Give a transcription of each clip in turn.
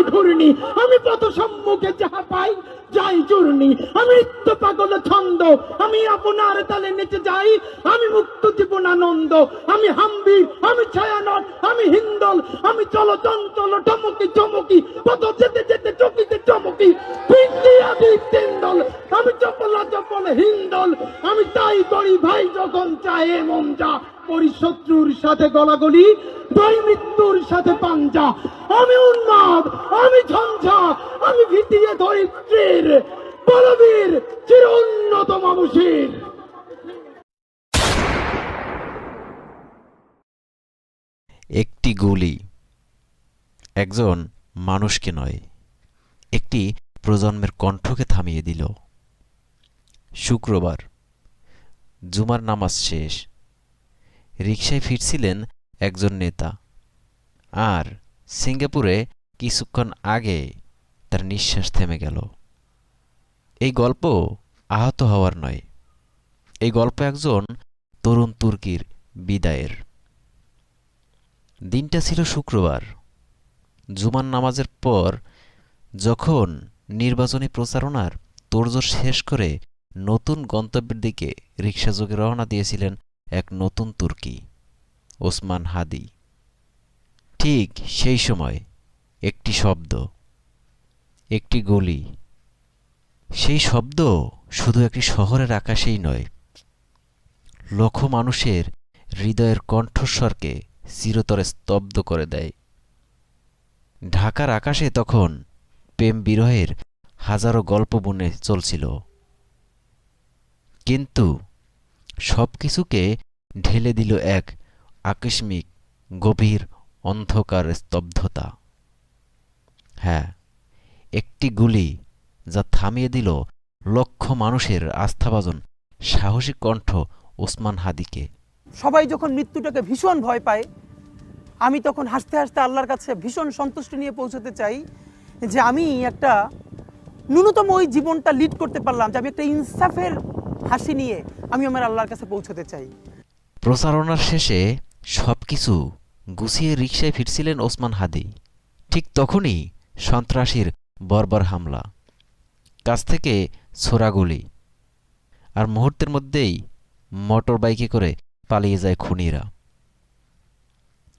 আমি ঘূর্ণি, আমি পথ সম্মুখে যাহা পাই যাই চূর্ণি। আমি নিত্য পাগল ছন্দ, আমি আপনার তালে নেচে যাই। আমি মুক্ত জীবন আনন্দ আমি হাম্বির আমি ছায়ানট, আমি হিন্দল, আমি চল চঞ্চল টমকি চমকি, পথ যেতে যেতে চকিতে চমকি। পিন্দি আদি তিন্দল, আমি চপলা চপল হিন্দল, আমি তাই করি ভাই যখন চায় মন যা। করি শত্রুর সাথে গলাগলি দই মৃত্যুর সাথে পাঞ্জা। আমি উন্মাদ, আমি ঝঞ্ঝা, আমি ভিতিয়ে ধরিত্রীর, বলবীর চির উন্নত মানুষের একটি গুলি একজন মানুষকে নয়, একটি প্রজন্মের কণ্ঠকে থামিয়ে দিল। শুক্রবার, জুমার নামাজ শেষ রিকশায় ফিরছিলেন একজন নেতা। আর সিঙ্গাপুরে কিছুক্ষণ আগে তার নিঃশ্বাস থেমে গেল। এই গল্প আহত হওয়ার নয়। এই গল্প একজন তরুণ তুর্কির বিদায়ের। দিনটা ছিল শুক্রবার। জুমার নামাজের পর যখন নির্বাচনী প্রচারণার তোড়জোড় শেষ করে নতুন গন্তব্যের দিকে রিক্সাযোগে রওনা দিয়েছিলেন এক নতুন তুর্কি, ওসমান হাদি। ঠিক সেই সময় একটি শব্দ, একটি গলি। সেই শব্দ শুধু একটি শহরের আকাশেই নয় লক্ষ মানুষের হৃদয়ের কণ্ঠস্বরকে চিরতরে স্তব্ধ করে দেয়। ঢাকার আকাশে তখন প্রেম বিরহের হাজারো গল্প বনে চলছিল। কিন্তু সব কিছুকে ঢেলে দিল এক আকস্মিক, গভীর অন্ধকার স্তব্ধতা। হ্যাঁ একটি গুলি যা থামিয়ে দিল লক্ষ মানুষের আস্থাভাজন, সাহসী কণ্ঠ ওসমান হাদিকে। সবাই যখন মৃত্যুটাকে ভীষণ ভয় পায়, আমি তখন হাসতে হাসতে আল্লাহর কাছে ভীষণ সন্তুষ্টি নিয়ে পৌঁছতে চাই যে আমি একটা ন্যূনতম ওই জীবনটা লিড করতে পারলাম, যে আমি একটা ইনসাফের হাসি নিয়ে আমি আমার আল্লাহর কাছে পৌঁছতে চাই। প্রচারণার শেষে সবকিছু গুছিয়ে রিকশায় ফিরছিলেন ওসমান হাদি। ঠিক তখনই সন্ত্রাসীর বর্বর হামলা। কাছ থেকে ছোড়াগুলি আর মুহূর্তের মধ্যেই মোটর বাইকে করে পালিয়ে যায় খুনিরা।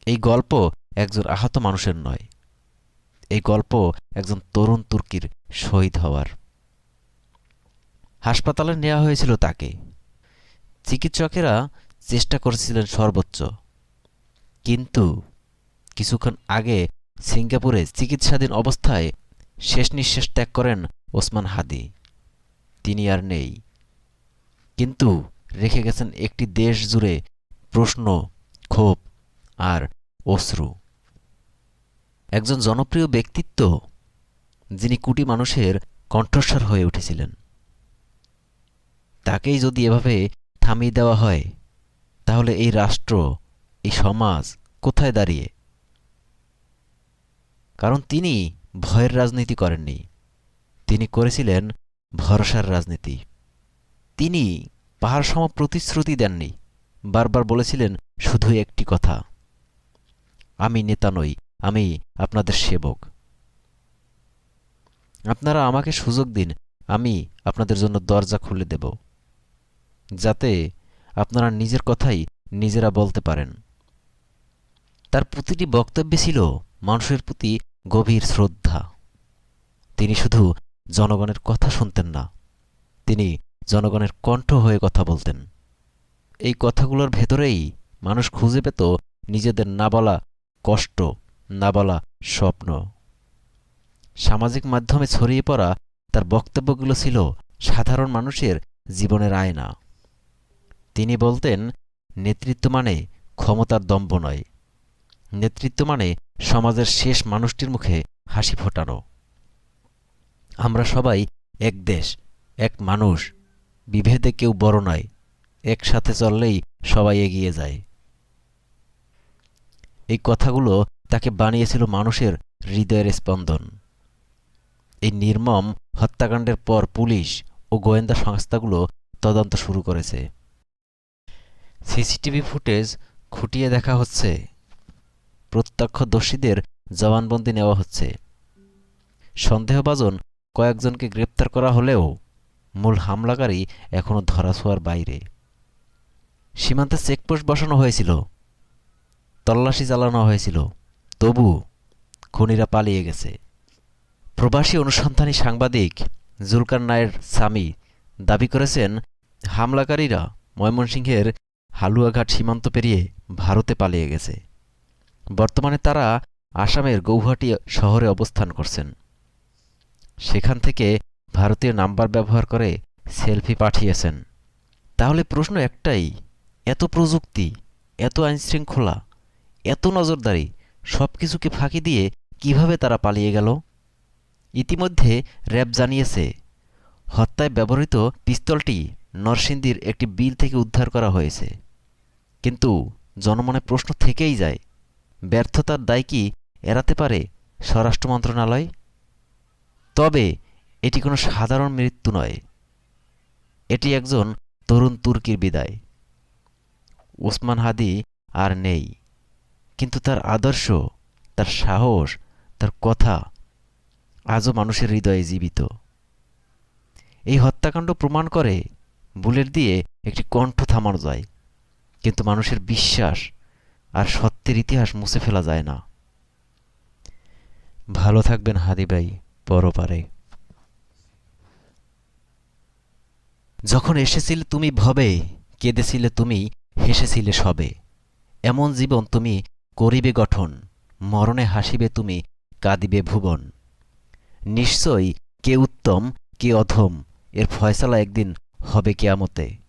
এই গল্প একজন আহত মানুষের নয়। এই গল্প একজন তরুণ তুর্কির শহীদ হওয়ার। হাসপাতালে নেওয়া হয়েছিল তাকে। চিকিৎসকেরা চেষ্টা করেছিলেন সর্বোচ্চ। কিন্তু কিছুক্ষণ আগে সিঙ্গাপুরে চিকিৎসাধীন অবস্থায় শেষ নিঃশ্বাস ত্যাগ করেন ওসমান হাদি। তিনি আর নেই। কিন্তু রেখে গেছেন একটি দেশ জুড়ে প্রশ্ন, ক্ষোভ আর অশ্রু। একজন জনপ্রিয় ব্যক্তিত্ব যিনি কোটি মানুষের কণ্ঠস্বর হয়ে উঠেছিলেন। তাকেই যদি এভাবে থামিয়ে দেওয়া হয়, তাহলে এই রাষ্ট্র, এই সমাজ কোথায় দাঁড়িয়ে? কারণ তিনি ভয়ের রাজনীতি করেননি। তিনি করেছিলেন ভরসার রাজনীতি। তিনি পাহাড় সম প্রতিশ্রুতি দেননি। বারবার বলেছিলেন, শুধু একটি কথা, আমি নেতা নই, আমি আপনাদের সেবক। আপনারা আমাকে সুযোগ দিন, আমি আপনাদের জন্য দরজা খুলে দেব। যাতে আপনারা নিজের কথাই নিজেরা বলতে পারেন। তার প্রতিটি বক্তব্যে ছিল মানুষের প্রতি গভীর শ্রদ্ধা। তিনি শুধু জনগণের কথা শুনতেন না, তিনি জনগণের কণ্ঠ হয়ে কথা বলতেন। এই কথাগুলোর ভেতরেই মানুষ খুঁজে পেত নিজেদের না বলা কষ্ট, না বলা স্বপ্ন। সামাজিক মাধ্যমে ছড়িয়ে পড়া তার বক্তব্যগুলো ছিল সাধারণ মানুষের জীবনের আয়না। তিনি বলতেন, নেতৃত্ব মানে ক্ষমতার দম্ভ নয়। নেতৃত্ব মানে সমাজের শেষ মানুষটির মুখে হাসি ফোটানো। আমরা সবাই এক দেশ, এক মানুষ। বিভেদে কেউ বড় নয়। একসাথে চললেই সবাই এগিয়ে যায়। এই কথাগুলো তাকে বানিয়েছিল মানুষের হৃদয়ের স্পন্দন। এই নির্মম হত্যাকাণ্ডের পর পুলিশ ও গোয়েন্দা সংস্থাগুলো তদন্ত শুরু করেছে। সিসিটিভি ফুটেজ খুঁটিয়ে দেখা হচ্ছে। প্রত্যক্ষদর্শীদের জবানবন্দি নেওয়া হচ্ছে। সন্দেহভাজন কয়েকজনকে গ্রেপ্তার করা হলেও মূল হামলাকারী এখনও ধরাছোঁয়ার বাইরে। সীমান্তে চেকপোস্ট বসানো হয়েছিল। তল্লাশি চালানো হয়েছিল। তবু খুনিরা পালিয়ে গেছে। প্রবাসী অনুসন্ধানী সাংবাদিক জুলকার নায়ের স্বামী দাবি করেছেন, হামলাকারীরা ময়মনসিংহের হালুয়াঘাট সীমান্ত পেরিয়ে ভারতে পালিয়ে গেছে। বর্তমানে তারা আসামের গৌহাটি শহরে অবস্থান করছেন। সেখান থেকে ভারতীয় নাম্বার ব্যবহার করে সেলফি পাঠিয়েছেন। তাহলে প্রশ্ন একটাই, এত প্রযুক্তি, এত আইনশৃঙ্খলা, এত নজরদারি সব কিছুকে ফাঁকি দিয়ে কীভাবে তারা পালিয়ে গেল? ইতিমধ্যে র্যাব জানিয়েছে, হত্যায় ব্যবহৃত পিস্তলটি নরসিংদীর একটি বিল থেকে উদ্ধার করা হয়েছে। কিন্তু জনমনে প্রশ্ন থেকেই যায়, ব্যর্থতার দায় কি এড়াতে পারে স্বরাষ্ট্র মন্ত্রণালয়? তবে এটি কোনো সাধারণ মৃত্যু নয়, এটি একজন তরুণ তুর্কির বিদায়। ওসমান হাদি আর নেই, কিন্তু তার আদর্শ, তার সাহস, তার কথা আজও মানুষের হৃদয়ে জীবিত। এই হত্যাকাণ্ড প্রমাণ করে, বুলেট দিয়ে একটি কণ্ঠ থামানো যায়। কিন্তু মানুষের বিশ্বাস আর সত্যের ইতিহাস মুছে ফেলা যায় না। ভালো থাকবেন হাদি ভাই, পরপারে। যখন এসেছিলে তুমি ভবে, কেঁদেছিলে তুমি, হেসেছিলে সবে। এমন জীবন তুমি করিবে গঠন, মরণে হাসিবে তুমি, কাঁদিবে ভুবন। নিশ্চয়ই কে উত্তম, কে অধম, এর ফয়সালা একদিন হবে কেয়ামতে।